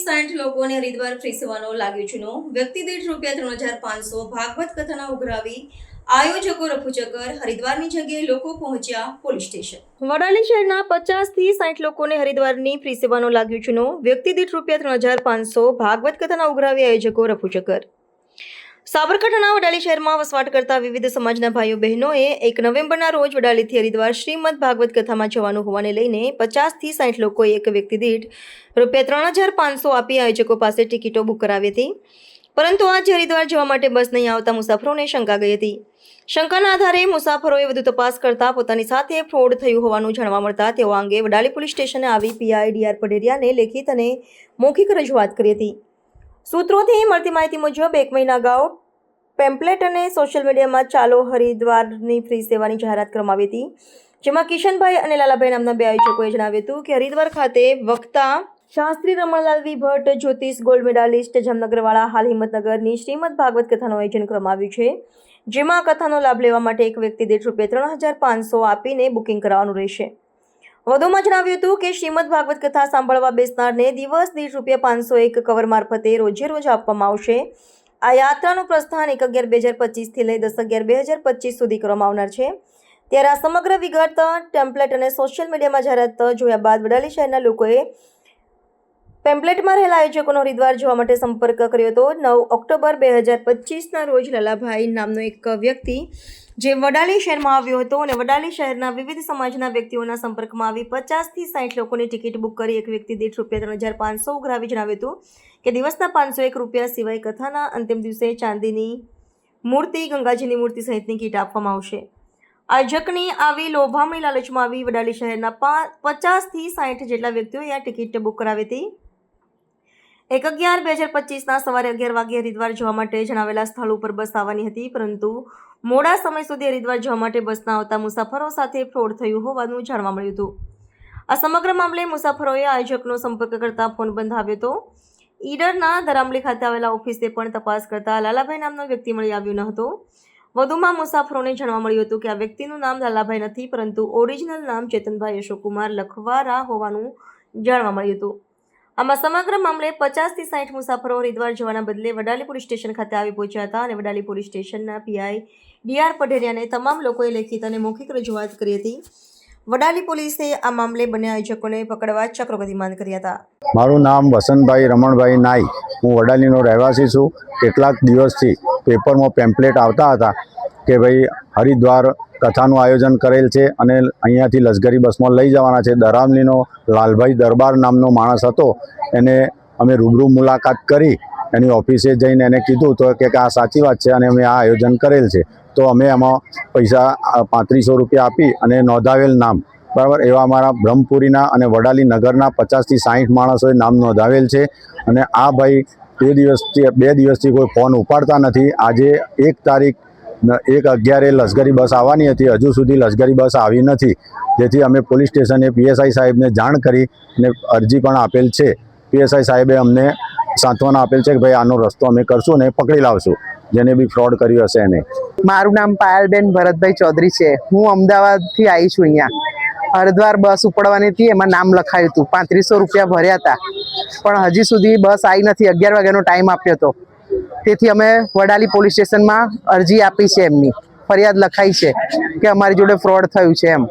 સાઠ લોકોને હરિદ્વાર ફ્રી સેવાનો લાગ્યો ચૂનો. વ્યક્તિ દીઠ રૂપિયા ત્રણ હજાર પાંચસો ભાગવત કથાના ઉઘરાવી આયોજકો રફુચક્કર હરિદ્વારની જગ્યાએ લોકો પહોંચ્યા પોલીસ સ્ટેશન. વડાલી શહેરના પચાસથી સાઠ લોકોને હરિદ્વારની ફ્રી સેવાનો લાગ્યો ચૂનો. વ્યક્તિ દીઠ રૂપિયા ત્રણ હજાર પાંચસો ભાગવત કથાના ઉઘરાવી આયોજકો રફુચક્કર. સાબરકાંઠાના વડાલી શહેરમાં વસવાટ કરતા વિવિધ સમાજના ભાઈઓ બહેનોએ એક નવેમ્બરના રોજ વડાલીથી હરિદ્વાર શ્રીમદ ભાગવત કથામાં જવાનું હોવાને લઈને પચાસથી સાઠ લોકોએ એક વ્યક્તિ દીઠ રૂપિયા ત્રણ હજાર પાંચસો આપી આયોજકો પાસે ટિકિટો બુક કરાવી હતી. પરંતુ આજે હરિદ્વાર જવા માટે બસ નહીં આવતા મુસાફરોને શંકા ગઈ હતી. શંકાના આધારે મુસાફરોએ વધુ તપાસ કરતા પોતાની સાથે ફ્રોડ થયું હોવાનું જાણવા મળતા તેઓ અંગે વડાલી પોલીસ સ્ટેશને આવી પીઆઈ ડીઆર લેખિત અને મૌખિક રજૂઆત કરી હતી. સૂત્રોથી મળતી માહિતી મુજબ, એક મહિના અગાઉ પેમ્પલેટ અને સોશિયલ મીડિયામાં ચાલો હરિદ્વારની ફ્રી સેવાની જાહેરાત કરવામાં આવી હતી. જેમાં કિશનભાઈ અને લાલાભાઈ નામના બે આયોજકોએ જણાવ્યું હતું કે હરિદ્વાર ખાતે વક્તા શાસ્ત્રી રમણલાલ વી ભટ્ટ જ્યોતિષ ગોલ્ડ મેડાલિસ્ટ, જામનગરવાળા હાલ હિંમતનગરની શ્રીમદ ભાગવત કથાનું આયોજન કરવામાં આવ્યું છે. જેમાં કથાનો લાભ લેવા માટે એક વ્યક્તિ દીઠ રૂપિયા ત્રણ હજાર પાંચસો આપીને બુકિંગ કરાવવાનું રહેશે. વધુમાં જણાવ્યું હતું કે શ્રીમદ ભાગવત કથા સાંભળવા બેસનારને દિવસ દીઠ રૂપિયા પાંચસો એક કવર મારફતે રોજે રોજ આપવામાં આવશે. આ યાત્રાનું પ્રસ્થાન એક અગિયાર બે હજાર પચીસથી લઈ દસ અગિયાર બે હજાર પચીસ સુધી કરવામાં આવનાર છે. ત્યારે આ સમગ્ર વિગત ટેમ્પલેટ અને સોશિયલ મીડિયામાં જાહેરાત જોયા બાદ વડાલી શહેરના લોકોએ પેમ્પલેટમાં રહેલા આયોજકોનો હરિદ્વાર જોવા માટે સંપર્ક કર્યો હતો. નવ ઓક્ટોબર બે હજાર પચીસના રોજ લલાભાઈ નામનો એક વ્યક્તિ જે વડાલી શહેરમાં આવ્યો હતો અને વડાલી શહેરના વિવિધ સમાજના વ્યક્તિઓના સંપર્કમાં આવી પચાસથી સાઠ લોકોની ટિકિટ બુક કરી એક વ્યક્તિ દીઠ રૂપિયા ત્રણ હજાર પાંચસો ઉઘરાવી જણાવ્યું હતું કે દિવસના પાંચસો એક રૂપિયા સિવાય કથાના અંતિમ દિવસે ચાંદીની મૂર્તિ, ગંગાજીની મૂર્તિ સહિતની કીટ આપવામાં આવશે. આયોજકની આવી લોભામણી લાલચમાં આવી વડાલી શહેરના પચાસથી સાઠ જેટલા વ્યક્તિઓએ આ ટિકિટ બુક કરાવી હતી. એક અગિયાર બે હજાર પચીસના સવારે અગિયાર વાગે હરિદ્વાર જવા માટે જણાવેલા સ્થળ ઉપર બસ આવવાની હતી, પરંતુ મોડા સમય સુધી હરિદ્વાર જવા માટે બસના આવતા મુસાફરો સાથે ફ્રોડ થયું હોવાનું જાણવા મળ્યું હતું. આ સમગ્ર મામલે મુસાફરોએ આયોજકનો સંપર્ક કરતા ફોન બંધ આવ્યો હતો. ઈડરના દરામલી ખાતે આવેલા ઓફિસે પણ તપાસ કરતા લાલાભાઈ નામનો વ્યક્તિ મળી આવ્યો ન હતો. વધુમાં મુસાફરોને જાણવા મળ્યું હતું કે આ વ્યક્તિનું નામ લાલાભાઈ નથી, પરંતુ ઓરિજિનલ નામ ચેતનભાઈ અશોકકુમાર લખવારા હોવાનું જાણવા મળ્યું હતું. આમાં સમગ્ર મામલે પચાસથી સાઠ મુસાફરો હરિદ્વાર જવાના બદલે વડાલી પોલીસ સ્ટેશન ખાતે આવી પહોંચ્યા હતા અને વડાલી પોલીસ સ્ટેશનના પીઆઈ ડીઆર પઢેરિયાને તમામ લોકોએ લેખિત અને મૌખિક રજૂઆત કરી હતી. વડાલી પોલીસે આ મામલે બંને આયોજકોને પકડવા ચક્રો ગતિમાન કર્યા હતા. મારું નામ વસંતભાઈ રમણભાઈ નાઈ. હું વડાલીનો રહેવાસી છું. કેટલાક દિવસથી પેપરમાં પેમ્પલેટ આવતા હતા કે ભાઈ હરિદ્વાર કથાનું આયોજન કરેલ છે અને અહીંયાથી લશ્કરી બસમાં લઈ જવાના છે. દરામલીનો લાલભાઈ દરબાર નામનો માણસ હતો. એને અમે રૂબરૂ મુલાકાત કરી, એની ઓફિસે જઈને એને કીધું તો કે આ સાચી વાત છે અને અમે આ આયોજન કરેલ છે. તો અમે એમાં પૈસા પાંત્રીસો રૂપિયા આપી અને નોંધાવેલ નામ. બરાબર? એવા અમારા બ્રહ્મપુરીના અને વડાલી નગરના પચાસથી સાહીઠ માણસોએ નામ નોંધાવેલ છે. અને આ ભાઈ બે દિવસથી બે દિવસથી કોઈ ફોન ઉપાડતા નથી. આજે એક તારીખ એક અગિયારે લશ્કરી બસ આવવાની હતી. હજુ સુધી લશ્કરી બસ આવી નથી. જેથી અમે પોલીસ સ્ટેશને પીએસઆઈ સાહેબને જાણ કરી અને અરજી પણ આપેલ છે. પીએસઆઈ સાહેબે અમને સાંત્વના આપેલ છે કે ભાઈ, આનો રસ્તો અમે કરશું ને પકડી લાવશું. જેને બી ફ્રોડ કર્યું હશે એને. મારું નામ પાયલબેન ભરતભાઈ ચૌધરી છે. હું અમદાવાદથી આવી છું અહીંયા. હરિદ્વાર બસ ઉપડવાની હતી, એમાં નામ લખાયું હતું. પાંત્રીસો રૂપિયા ભર્યા હતા. પણ હજી સુધી બસ આવી નથી. અગિયાર વાગ્યાનો ટાઈમ આપ્યો હતો. તેથી અમે વડાલી પોલીસ સ્ટેશનમાં અરજી આપી છે એમની. ફરિયાદ લખાઈ છે કે અમારી જોડે ફ્રોડ થયું છે એમ.